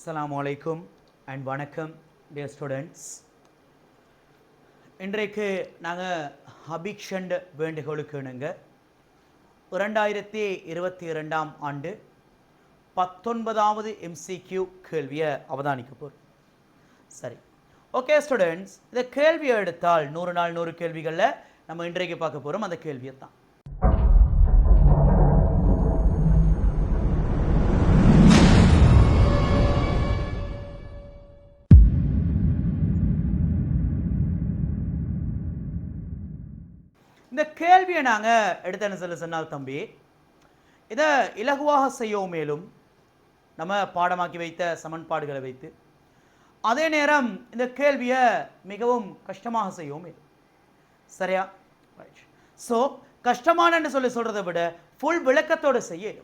அஸ்லாம் வலைக்கும் அண்ட் வணக்கம் டியர் ஸ்டூடெண்ட்ஸ் இன்றைக்கு நாங்கள் அபிக்ஷண்ட் வேண்டுகோளுக்கு இணங்க இரண்டாயிரத்தி இருபத்தி இரண்டாம் ஆண்டு பத்தொன்பதாவது எம்சிக்யூ கேள்வியை அவதானிக்க போகிறோம் சரி. ஓகே ஸ்டூடெண்ட்ஸ் இந்த கேள்வியை எடுத்தால் நூறு நாள் நூறு கேள்விகளில் நம்ம இன்றைக்கு பார்க்க போகிறோம் அந்த கேள்வியை தான் இந்த கேள்வியை நாங்கள் எடுத்தேன்னு சொல்ல சொன்னால் தம்பி இதை இலகுவாக செய்யவும் மேலும் நம்ம பாடமாக்கி வைத்த சமன்பாடுகளை வைத்து அதே நேரம் இந்த கேள்வியை மிகவும் கஷ்டமாக செய்யவும் மேலும். சரியா? ரைட் ஸோ கஷ்டமானன்னு சொல்லி சொல்கிறத விட ஃபுல் விளக்கத்தோடு செய்ய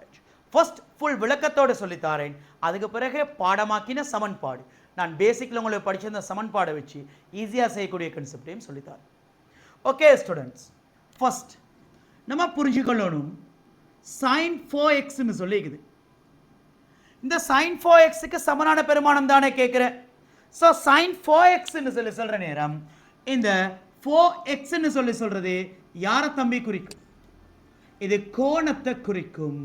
ரைட் ஃபர்ஸ்ட் ஃபுல் விளக்கத்தோடு சொல்லித்தாரேன் அதுக்கு பிறகு பாடமாக்கின சமன்பாடு. நான் பேசிக்கில் உங்களுக்கு படிச்சிருந்த சமன்பாடை வச்சு ஈஸியாக செய்யக்கூடிய கன்செப்டையும் சொல்லித்தாரேன் ஓகே ஸ்டூடெண்ட்ஸ் ஃபஸ்ட் நம்ம புரிஞ்சுக்கொள்ளணும். சைன் ஃபோ எக்ஸ்னு சொல்லிக்குது. இந்த சைன் ஃபோ எக்ஸுக்கு சமனான பெருமானம் தானே கேட்குறேன் ஸோ சைன் ஃபோ எக்ஸ்ன்னு சொல்லி சொல்கிற நேரம் இந்த ஃபோ எக்ஸ்ன்னு சொல்லி சொல்கிறது யாரை தம்பி குறிக்கும்? இது கோணத்தை குறிக்கும்.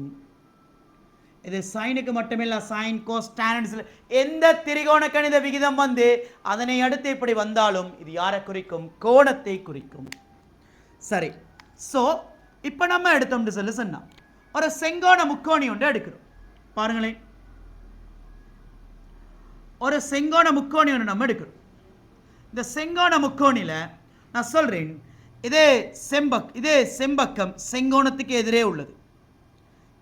இது சைனுக்கு மட்டுமில்ல சைன் கோஸ் tan எந்த திரிகோண கணித விகிதம் வந்து அதனை அடுத்து இப்படி வந்தாலும் இது யாரை குறிக்கும்? கோணத்தை குறிக்கும். சரி. ஸோ இப்போ நம்ம எடுத்தோம்னு சொல்லி சொன்னா ஒரு செங்கோண முக்கோணி ஒன்று எடுக்கிறோம். பாருங்களேன். ஒரு செங்கோண முக்கோணி ஒன்று நம்ம எடுக்கிறோம். இந்த செங்கோண முக்கோணியில் நான் சொல்றேன் இதே செம்பக் இதே செம்பக்கம் செங்கோணத்துக்கு எதிரே உள்ளது.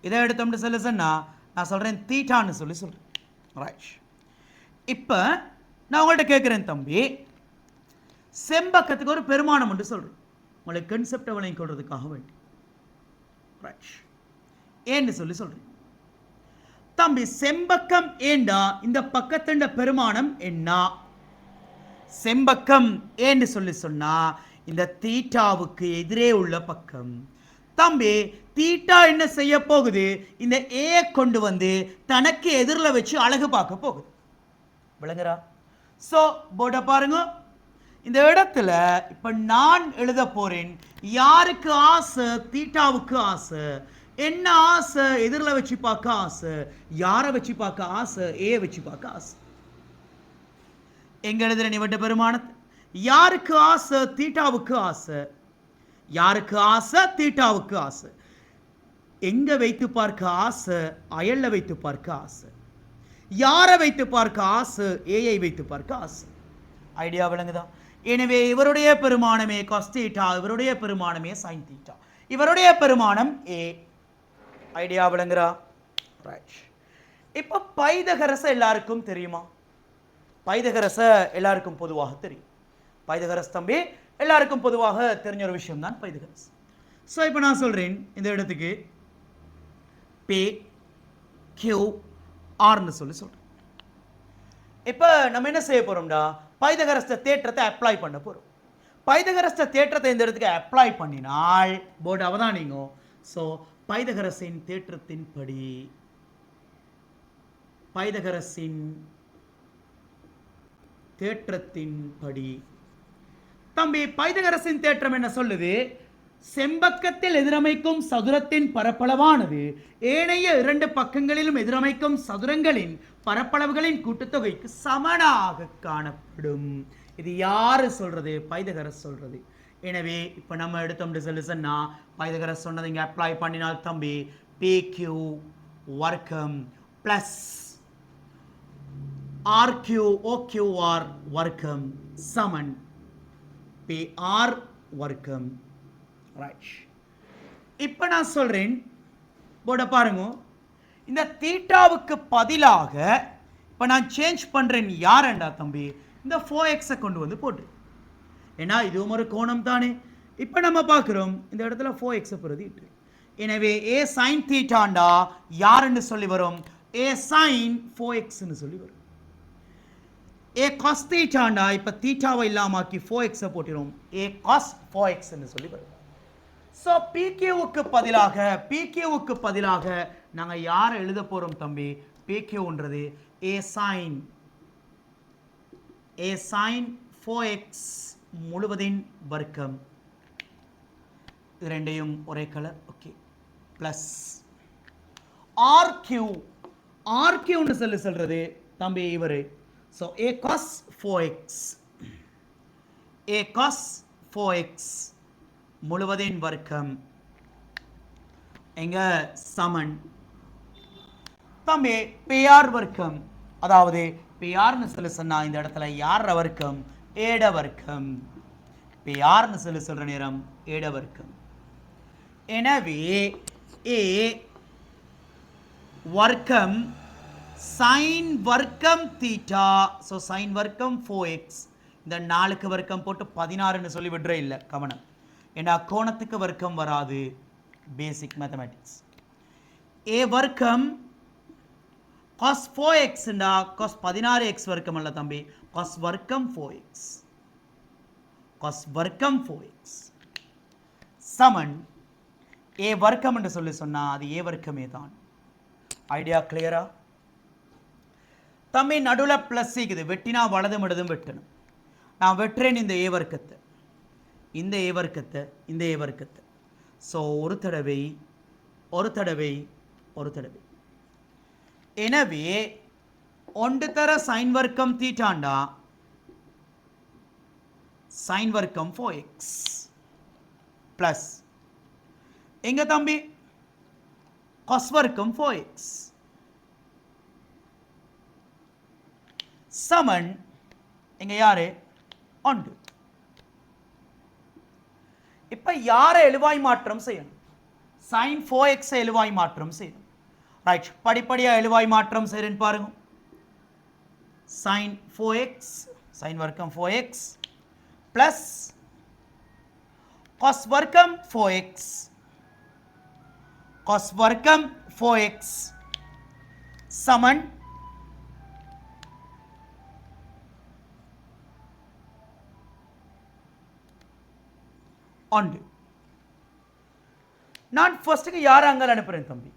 இதை எடுத்தோம்னு சொல்லி சொன்னா நான் சொல்கிறேன் தீட்டான்னு சொல்லி சொல்கிறேன் ரைட் இப்போ நான் உங்கள்கிட்ட கேட்குறேன் தம்பி. செம்பக்கத்துக்கு ஒரு பெருமானம் என்று சொல்கிறேன் உங்களுக்கு கன்செப்டை விளங்கி கொள்றதுக்காக வேண்டி. ரைட் ஏன்னு சொல்லி சொல்கிறேன் தம்பி செம்பக்கம் ஏண்டா? இந்த பக்கத்துண்ட பெருமானம் என்ன? செம்பக்கம் ஏன்னு சொல்லி சொன்னா இந்த தீட்டாவுக்கு எதிரே உள்ள பக்கம். தம்பி தீட்டா என்ன செய்ய போகுது? இந்த ஏ கொண்டு வந்து தனக்கு எதிரில் வச்சு அழகு பார்க்க போகுது. விளங்குறா? ஸோ போட்ட பாருங்க. இந்த இடத்துல இப்போ நான் எழுத போறேன். யாருக்கு ஆசை? தீட்டாவுக்கு ஆசை. என்ன ஆசை? எதிரில் வச்சு பார்க்க ஆசை. யாரை வச்சு பார்க்க ஆசை? ஏ வச்சு பார்க்க ஆசை. எங்க எழுதுற நீ வட்ட பெருமானத்தை? யாருக்கு ஆசை? தீட்டாவுக்கு ஆசை. யாருக்கு ஆசை? தீட்டாவுக்கு ஆசை. எங்க வைத்து பார்க்க ஆசை? அயல்ல வைத்து பார்க்க ஆசை. யாரை வைத்து பார்க்க ஆசை? ஏஐ வைத்து பார்க்க ஆசை. ஐடியா விளங்குதா? எனவே இவருடைய பெருமானமே காஸ் தீட்டா இவருடைய பெருமானமே சைன் தீட்டா இவருடைய பெருமானம் ஏ ஐடியா விளங்குறா? ரைட் இப்போ பைதகரச எல்லாருக்கும் தெரியுமா? பைதகரச எல்லாருக்கும் பொதுவாக தெரியும். பைதகரஸ் தம்பி எல்லாருக்கும் பொதுவாக தெரிஞ்ச ஒரு விஷயம் தான் பைதகரஸ் ஸோ இப்போ நான் சொல்கிறேன் இந்த இடத்துக்கு. பே கியூ ஆர்னு சொல்லி சொல்கிறேன் இப்போ நம்ம என்ன செய்ய போகிறோம்டா பைதகரஸ்த தேற்றத்தை அப்ளை பண்ண போகிறோம் பைதகரஸ்த தேற்றத்தை இந்த இடத்துக்கு அப்ளை பண்ணினால் போர்டு அவதானிங்க? ஸோ பைதகரசின் தேற்றத்தின் படி. பைதகரசின் தேற்றத்தின் படி. தம்பி பைதகரசின் தேற்றம் என்ன சொல்லுது? செம்பக்கத்தில் எதிரமைக்கும் சதுரத்தின் பரப்பளவானது ஏனைய இரண்டு பக்கங்களிலும் எதிரமைக்கும் சதுரங்களின் பரப்பளவுகளின் கூட்டுத்தொகைக்கு சமனாக காணப்படும். இது யாரு சொல்றது? பைதகரஸ் சொல்றது. எனவே இப்போ நம்ம எடுத்தோம் சொல்லுசன்னா பைதகரஸ் சொன்னது இங்கே அப்ளை பண்ணினால் தம்பி பி கியூ வர்க்கம் ப்ளஸ் ஆர்கியூ ஓக்யூஆர் வர்க்கம் சமன். பி ஆர் வர்க்கம். ரைட் இப்போ நான் சொல்கிறேன் போட பாருங்க. இந்த தீட்டாவுக்கு பதிலாக இப்போ நான் சேஞ்ச் பண்ணுறேன் யாரண்டா தம்பி? இந்த ஃபோ எக்ஸை கொண்டு வந்து போட்டு ஏன்னா இதுவும் ஒரு கோணம் தானே இப்போ நம்ம பார்க்குறோம் இந்த இடத்துல ஃபோ எக்ஸை பிரதிட்டு எனவே ஏ சைன் தீட்டாண்டா யாருன்னு சொல்லி வரும்? ஏ சைன் ஃபோ எக்ஸ்ன்னு சொல்லி வரும். ஏ காஸ் தீட்டாண்டா இப்போ தீட்டாவை இல்லாமாக்கி ஃபோ எக்ஸை போட்டிடும் ஏ காஸ் ஃபோ எக்ஸ்ன்னு சொல்லி வரும். ஸோ பிகேவுக்கு பதிலாக பிகேவுக்கு பதிலாக நாங்கள் யாரை எழுத போகிறோம் தம்பி? பிகேன்றது A sine A sine four x முழுவதின் வர்க்கம். இரண்டையும் ரெண்டையும் ஒரே கலர் ஓகே ப்ளஸ் ஆர்கியூ ஆர்கியூன்னு சொல்லி சொல்கிறது தம்பி இவர். So A cos four x A cos four x முழுவதின் வர்க்கம். எங்க? சமன். தம்பி பிஆர் வர்க்கம். அதாவது பிஆர்னு சொல்லி சொன்னா இந்த இடத்துல யார் வர்க்கம்? ஏட வர்க்கம். பிஆர்னு சொல்லி சொல்ற நேரம் ஏட வர்க்கம். எனவே ஏ வர்க்கம் சைன் வர்க்கம் தீட்டா ஸோ சைன் வர்க்கம் ஃபோர் எக்ஸ் இந்த நாலுக்கு வர்க்கம் போட்டு பதினாறுன்னு சொல்லி விடுற இல்லை கவனம். ஏன்னா கோணத்துக்கு வர்க்கம் வராது. பேசிக் மேத்தமேட்டிக்ஸ் ஏ வர்க்கம் காஸ் ஃபோர் எக்ஸ்ண்டா காஸ் பதினாறு எக்ஸ் வர்க்கம் அல்ல தம்பி. காஸ் வர்க்கம் ஃபோர் எக்ஸ் காஸ் வர்க்கம் ஃபோர் எக்ஸ் சமன் ஏ வர்க்கம் என்று சொல்லி சொன்னால் அது ஏ வர்க்கமே தான். ஐடியா கிளியரா தம்பி நடுவில் ப்ளஸ் இருக்குது. வெட்டினா வலதும் இடதும் வெட்டணும். நான் வெட்டுறேன் இந்த ஏ இந்த ஏ இந்த ஏ ஸோ ஒரு தடவை ஒரு தடவை ஒரு தடவை. எனவே ஒன்று தர சைன் வர்க்கம் தீட்டாண்டா சைன் வர்க்கம் ஃபோ எக்ஸ் ப்ளஸ் எங்கே தம்பி? கொஸ் வர்க்கம் ஃபோ எக்ஸ் சமன் இங்க யாரு? ஒன்று இப்ப யாரை எழுவாய் மாற்றம் செய்யணும்? சைன் ஃபோ எக்ஸ் எழுவாய் மாற்றம் செய்யணும். ரைட் படிப்படியா எழுவாய் மாற்றம் செய்யறேன்னு பாருங்க. சைன் ஃபோ எக்ஸ் சைன் வர்க்கம் ஃபோ எக்ஸ் பிளஸ் காஸ் வர்க்கம் ஃபோ எக்ஸ் காஸ் வர்க்கம் 4x சமன் ஆண்டு நான் ஃபர்ஸ்ட்டுக்கு யார் அங்கே அனுப்புகிறேன் தம்பி?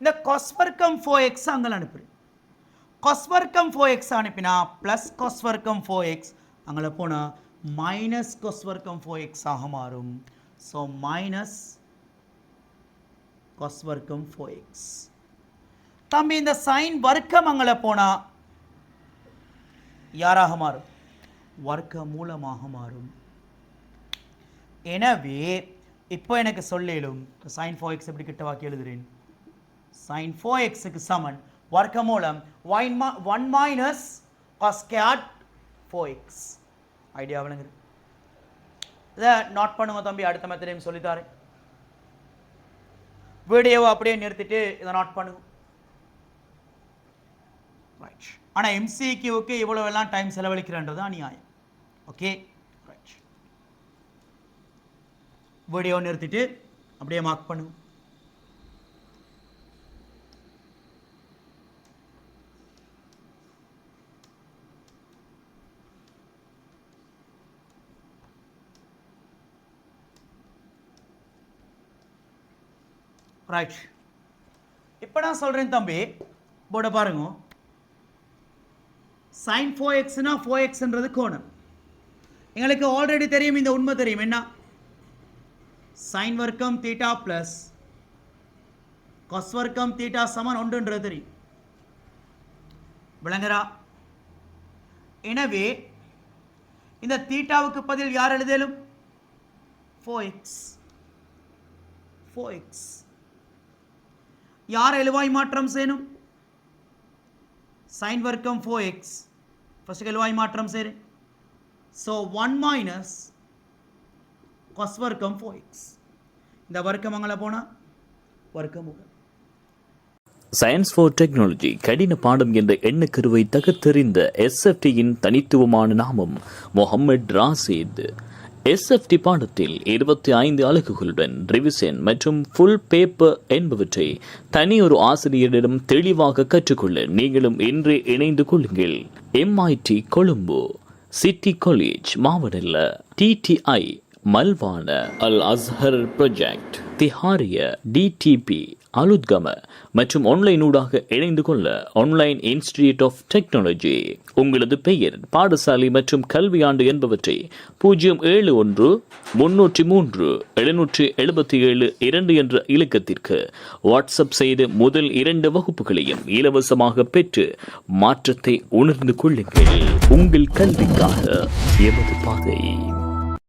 இந்த கொஸ்வர்க்கம் ஃபோ ஃபோர் எக்ஸ் அங்கே அனுப்புகிறேன் கொஸ்வர்க்கம் ஃபோ ஃபோர் எக்ஸ் அனுப்பினா ப்ளஸ் கொஸ்வர்க்கம் ஃபோ ஃபோர் எக்ஸ் அங்கே போனால் மைனஸ் கொஸ்வர்க்கம் ஃபோ ஃபோர் எக்ஸ் ஆக மாறும். So minus கொஸ்வர்க்கம் four four X தம்பி இந்த சைன் வர்க்கம் அங்கே போனால் யாராக மாறும்? வர்க்க மூலமாக மாறும். எனவே இப்போ எனக்கு சொல்லிடும் சைன் ஃபோ எக்ஸ் எப்படி கிட்டவாக்கி எழுதுறேன்? சைன் ஃபோ எக்ஸுக்கு சமன். வர்க்க மூலம் ஒன் மா one minus cascade four X idea விளங்குது. இதை நோட் பண்ணுங்க தம்பி அடுத்த மெத்தடையும் சொல்லித்தாரேன் வீடியோவை அப்படியே நிறுத்திட்டு இதை நோட் பண்ணுங்க. ரைட் ஆனால் எம்சிக்யூவுக்கு இவ்வளவு எல்லாம் டைம் செலவழிக்கிறன்றது அநியாயம். ஓகே ரைட் வீடியோ நிறுத்திட்டு அப்படியே மார்க் பண்ணுங்க ரைட் இப்போ நான் சொல்கிறேன் தம்பி போட பாருங்க. சைன் ஃபோர் எக்ஸ்னா ஃபோர் எக்ஸ்ன்றது கோணம். எங்களுக்கு ஆல்ரெடி தெரியும் இந்த உண்மை தெரியும். என்ன? சைன் வர்க்கம் தீட்டா ப்ளஸ் கொஸ் வர்க்கம் தீட்டா சமன் ஒன்றுன்றது தெரியும். விளங்குறா? எனவே இந்த தீட்டாவுக்கு பதில் யார் எழுதலும்? ஃபோ எக்ஸ் ஃபோர் எக்ஸ் யார் எழுவாய் மாற்றம் செய்யணும் சைன் வர்க்கம் ஃபோ எக்ஸ் ஃபஸ்ட்டு எழுவாய் மாற்றம் செய்கிறேன் ஸோ ஒன் மைனஸ் ஃபஸ்ட் வர்க்கம் ஃபோர் எக்ஸ் இந்த வர்க்கம் அங்கே போனால் வர்க்கம் சயின்ஸ் ஃபார் டெக்னாலஜி கடின பாடம் என்ற எண்ணக்கருவை தகர்த்தெறிந்த எஸ்எஃப்டியின் தனித்துவமான நாமம் முகமது ராசித். எஸ்எஃப்டி பாடத்தில் இருபத்தி ஐந்து அலகுகளுடன் ரிவிசன் மற்றும் ஃபுல் பேப்பர் என்பவற்றை தனியொரு ஆசிரியரிடம் தெளிவாக கற்றுக்கொள்ள நீங்களும் இன்றே இணைந்து கொள்ளுங்கள். MIT Colombo city college Mawadalla DTI Malwana Al Azhar project Dihariya DTP Aluthgama மற்றும் ஆன்லைன் ஊடாக இணைந்து கொள்ள ஆன்லைன் இன்ஸ்டிடியூட் ஆஃப் டெக்னாலஜி உங்களது பெயர் பாடசாலை மற்றும் கல்வி ஆண்டு என்பவற்றை பூஜ்ஜியம் ஏழு ஒன்று முன்னூற்றி மூன்று எழுநூற்றி எழுபத்தி ஏழு இரண்டு என்ற இலக்கத்திற்கு வாட்ஸ்அப் செய்து முதல் இரண்டு வகுப்புகளையும் இலவசமாக பெற்று மாற்றத்தை உணர்ந்து கொள்ளுங்கள். உங்கள் கல்விக்காக எமது பாதை.